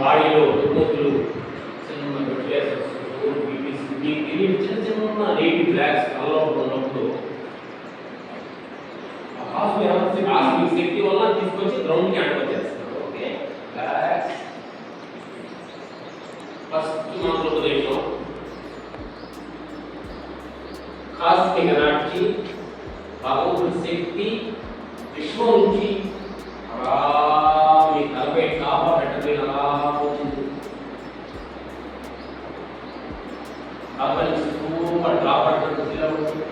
బాడీలో రుగ్మతులు చిన్న fertilisers BPs మీకు తెలియని చిన్న చిన్న నేటి బ్లాక్స్ తలలోపల ఉన్నప్పుడు ఆ కాస్మిక్ ఎనర్జీ కాస్మిక్ శక్తి వల్ల తీసుకొచ్చి గ్రౌండ్కి హ్యాండ్ చేస్తారు ఓకే బ్లాక్స్ ఫస్ట్ మంత్రోపదేశం కాస్మిక్ ఎనర్జీ భగవంతుడి శక్తి విశ్వం నుంచి అలా కాబట్టి సూపర్ డ్రాప్ అవుతుంది ఇలా ఉంటుంది.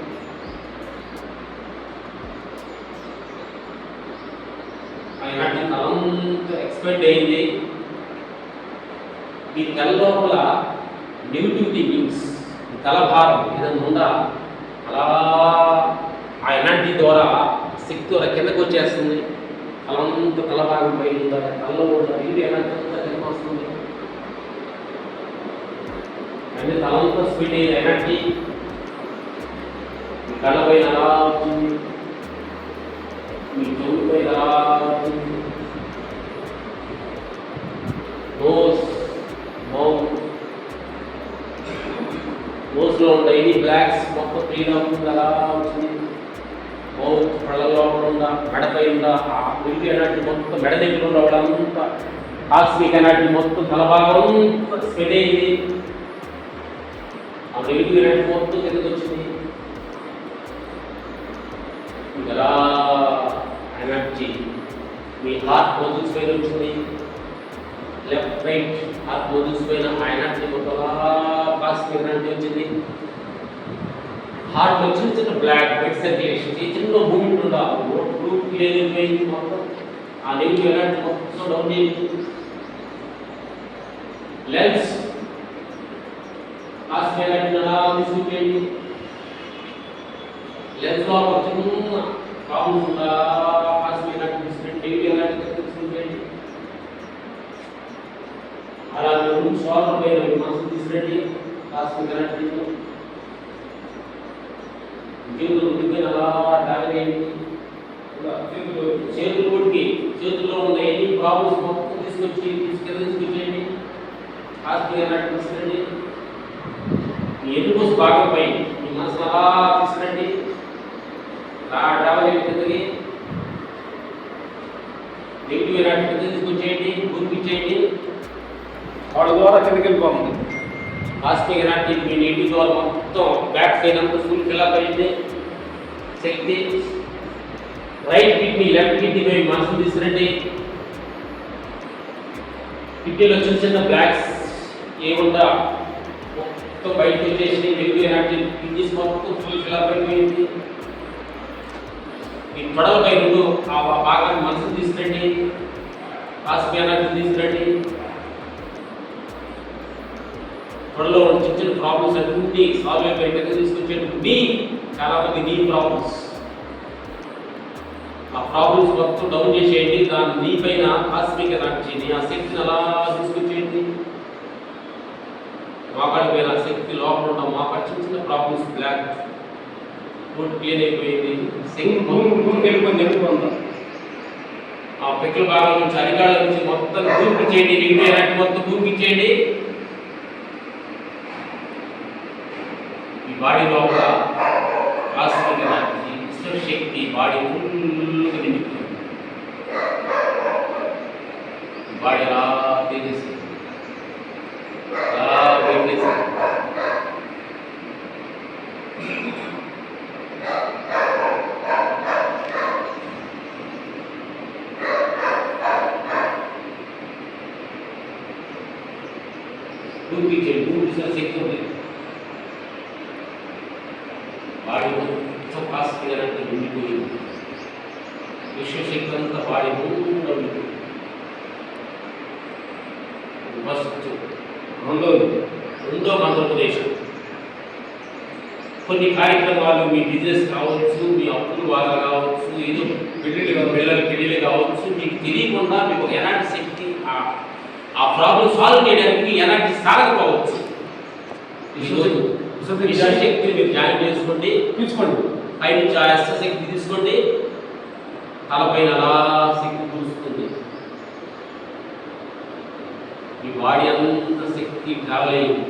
అయినట్టు అంత ఎక్స్పెక్ట్ అయింది. మీ తల లోపల నెగిటివ్ థింకింగ్స్ తలభారం ఏదైనా ఉందా? అలా ఆ ఎనర్జీ ద్వారా శక్తి ద్వారా కిందకు వచ్చేస్తుంది. తలంతా తల భాగం పైన ఉందా? తలలో ఉందా ఇది ఎనర్జీ అంతా కిందకు వస్తుంది. అంటే తలంతా స్పీడ్ అయిన ఎనర్జీ. మీ కళ్ళ పైన అలా వచ్చింది మీ చెవుల పైన అలా వచ్చింది నోస్ మౌత్ నోస్లో ఉండే ఎనీ బ్లాక్స్ మొత్తం క్లీన్ అవుతుంది అలా వచ్చింది. మౌత్ కళ్ళలో ఉందా మెడపై ఉందా ఆ మిల్క్ ఎనర్జీ మొత్తం మెడ దగ్గర ఉండవడం అంతా కాస్మిక్ ఎనర్జీ మొత్తం తల భాగం స్ప్రెడ్ అయింది రెండు రెండు మొత్తం ఎందుకు వచ్చింది? ఎలా ఎనర్జీ మీ హార్ట్ మోజుల్స్ పైన వచ్చింది. లెఫ్ట్ రైట్ హార్ట్ మోజుల్స్ పైన ఎనర్జీ మొత్తం అలా కాస్మిక్ ఎనర్జీ వచ్చింది. హార్ట్లో చిన్న చిన్న బ్లాక్ బ్లడ్ సర్క్యులేషన్ చిన్న చిన్న మూమెంట్ ఉందా గ్రూప్ క్లియర్ అయిపోయింది మొత్తం. ఆ నెగిటివ్ ఎనర్జీ మొత్తం డౌన్ అయింది లెన్స్ కాస్మిక్ ఎనర్జీ అలా లెన్స్లో ఒక చిన్న ప్రాబ్లమ్స్ ఉందా కాస్మిక్ ఎనర్జీ తీసుకుని నెగిటివ్ అలా మీరు సోలర్ పైన మనసు తీసుకురండి కాస్మిక్ ఎనర్జీ చేతులు ఉడిపోయిన అలా తాగలేండి చేతులు ఉడికి చేతుల్లో ఉన్న ఎన్ని ప్రాబ్లమ్స్ మొత్తం తీసుకొచ్చి తీసుకెళ్ళి తీసుకొచ్చేయండి హాస్పిటల్ తీసుకెళ్ళండి తీసుకురండి మీ ఎన్నుకోసం బాగా పై మీ మనసు అలా తీసుకురండి. అలా ట్రావెల్ కిందకి. నెగిటివ్ కింద తీసుకొచ్చేయండి గురిపించేయండి వాళ్ళ ద్వారా కిందకి వెళ్ళిపోతుంది. కాస్మిక్ ఎనర్జీ మీ నీటి ద్వారా మొత్తం బ్యాక్ సైడ్ అంతా ఫుల్ ఫిల్అప్ అయింది. శక్తి రైట్ కిడ్నీ లెఫ్ట్ కిడ్నీ పై మనసు తీసుకురండి. కిడ్నీలో చిన్న చిన్న బ్లాక్స్ ఏముందా? తో బయటకు వచ్చేసి వెలుగు ఎనర్జీ కిడ్నీస్ మొత్తం ఫుల్ ఫిల్అప్ అయిపోయింది. మీ తొడలపై ముందు ఆ భాగాన్ని మనసు తీసుకురండి. కాస్మిక్ ఎనర్జీ తీసుకురండి. త్వరలో ఉన్న చిన్న చిన్న ప్రాబ్లమ్స్ అన్ని సాల్వ్ అయిపోయి దగ్గర తీసుకొచ్చాడు మీ చాలా మంది నీ ప్రాబ్లమ్స్ ఆ ప్రాబ్లమ్స్ మొత్తం డౌన్ చేసేయండి. దాని నీ పైన కాస్మిక్ ఎనర్జీని ఆ శక్తిని అలా తీసుకొచ్చేయండి. మోకాడి ఆ శక్తి లోపల ఉన్న మోకాడి చిన్న చిన్న ప్రాబ్లమ్స్ బ్లాక్ ఫుడ్ క్లీన్ అయిపోయింది. శక్తి మొత్తం ముందుకు వెళ్ళిపోయింది వెళ్ళిపోతుంది ఆ పెక్కల భాగం నుంచి అరికాళ్ళ నుంచి మొత్తం దూకించేయండి నెగిటివ్ ఎనర్జీ మొత్తం దూకించేయండి ఈ బాడీ లోపల కాస్మిక్ శక్తి బాడీ ఫుల్గా నిండిపోయింది. బాడీ అలా తేజేసింది అలా వెయిట్లేసింది దూకించేయండి దూకించిన శక్తి ఉంది బాడీ మొత్తం కాస్మిక్ ఎనర్జీ నిండిపోయింది విశ్వశక్తి అంతా బాడీ మూడు ఫస్ట్ రెండోది మంత్రోపదేశం కొన్ని కార్యక్రమాలు మీ బిజినెస్ కావచ్చు మీ అప్పులు బాగా కావచ్చు ఏదో కావచ్చు, పిల్లల పెళ్ళిళ్ళు కావచ్చు మీకు తెలియకుండా మీకు ఎలాంటి శక్తి ఆ- ప్రాబ్లం సాల్వ్ చేయడానికి ఎలాంటి సాగకపోవచ్చు ఈరోజు శక్తిని మీరు ధ్యానం చేసుకోండి. తీసుకోండి. పైనుంచి ఆ శక్తి తీసుకోండి. తలపైన అలా శక్తి చూస్తుంది. మీ బాడీ అంత శక్తి ట్రావెల్ అయ్యింది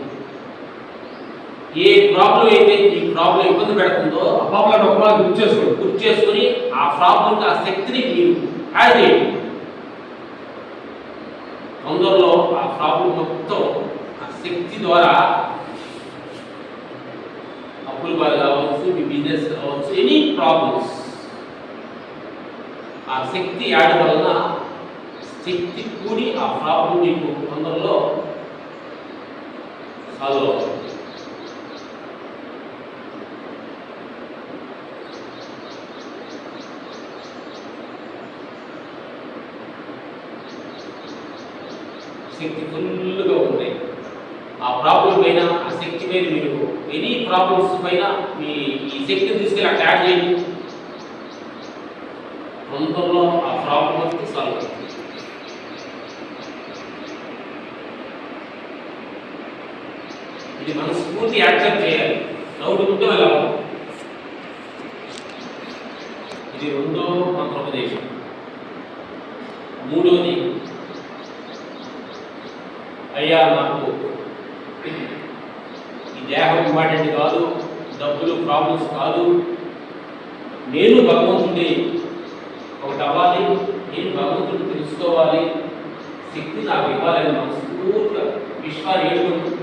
ఏ ప్రాబ్లం అయితే ఈ ప్రాబ్లం ఇబ్బంది పెడుతుందో ఆ ప్రాబ్లం ఒక ప్రాబ్లం గుర్తు చేసుకోండి గుర్తు చేసుకుని ఆ ప్రాబ్లంకి ఆ శక్తిని మీరు యాడ్ చేయండి. తొందరలో ఆ ప్రాబ్లం మొత్తం ఆ శక్తి ద్వారా అప్పుల బాధ కావచ్చు మీ బిజినెస్ కావచ్చు ఎనీ ప్రాబ్లమ్స్ ఆ శక్తి యాడ్ వలన శక్తి కూడి ఆ ప్రాబ్లం మీకు తొందరలో సాల్వ్ అవుతుంది. శక్తి ఫుల్గా ఉన్నాయి. ఆ ప్రాబ్లం పైన ఆ శక్తి మీద మీరు ఎనీ ప్రాబ్లమ్స్ పైన మీ ఈ శక్తిని తీసుకెళ్ళి అట్లా యాడ్ చేయండి. తొందరలో ఆ ప్రాబ్లమ్ సాల్వ్ అవుతుంది. ఇది మన స్ఫూర్తి యాక్సెప్ట్ చేయాలి. డౌట్ ఉంటే వెళ్ళాలి. ఇది రెండో మంత్రోపదేశం. మూడోది అయ్యా నాకు ఈ దేహం ఇంపార్టెంట్ కాదు డబ్బులు ప్రాబ్లమ్స్ కాదు. నేను భగవంతుడి ఒకటి అవ్వాలి నేను భగవంతుడిని తెలుసుకోవాలి. శక్తి నాకు ఇవ్వాలని మనస్ఫూర్తిగా విశ్వాన్ని ఏడుకుంటుంది